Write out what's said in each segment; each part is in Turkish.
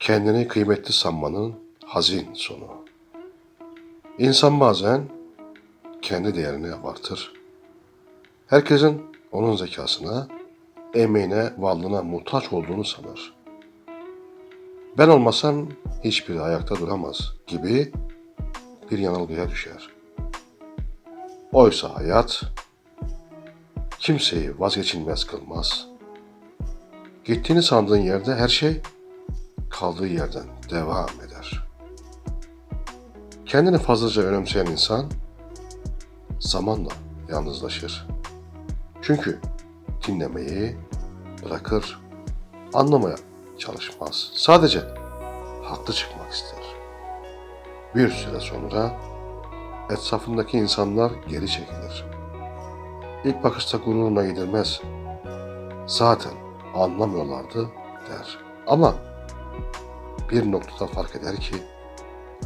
Kendini kıymetli sanmanın hazin sonu. İnsan bazen kendi değerini abartır. Herkesin onun zekasına, emeğine, varlığına muhtaç olduğunu sanır. Ben olmasam hiçbiri ayakta duramaz gibi bir yanılgıya düşer. Oysa hayat kimseyi vazgeçilmez kılmaz. Gittiğini sandığın yerde her şey kaldığı yerden devam eder. Kendini fazlaca önemseyen insan zamanla yalnızlaşır. Çünkü dinlemeyi bırakır, anlamaya çalışmaz. Sadece haklı çıkmak ister. Bir süre sonra etrafındaki insanlar geri çekilir. İlk bakışta gururuna gidilmez. Zaten anlamıyorlardı der. Ama bir noktada fark eder ki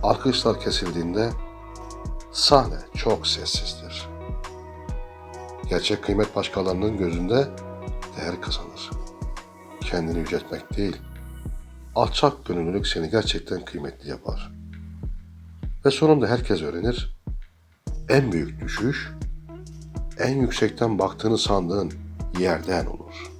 alkışlar kesildiğinde sahne çok sessizdir. Gerçek kıymet başkalarının gözünde değer kazanır. Kendini yüceltmek değil, alçak gönüllülük seni gerçekten kıymetli yapar. Ve sonunda herkes öğrenir, en büyük düşüş, en yüksekten baktığını sandığın yerden olur.''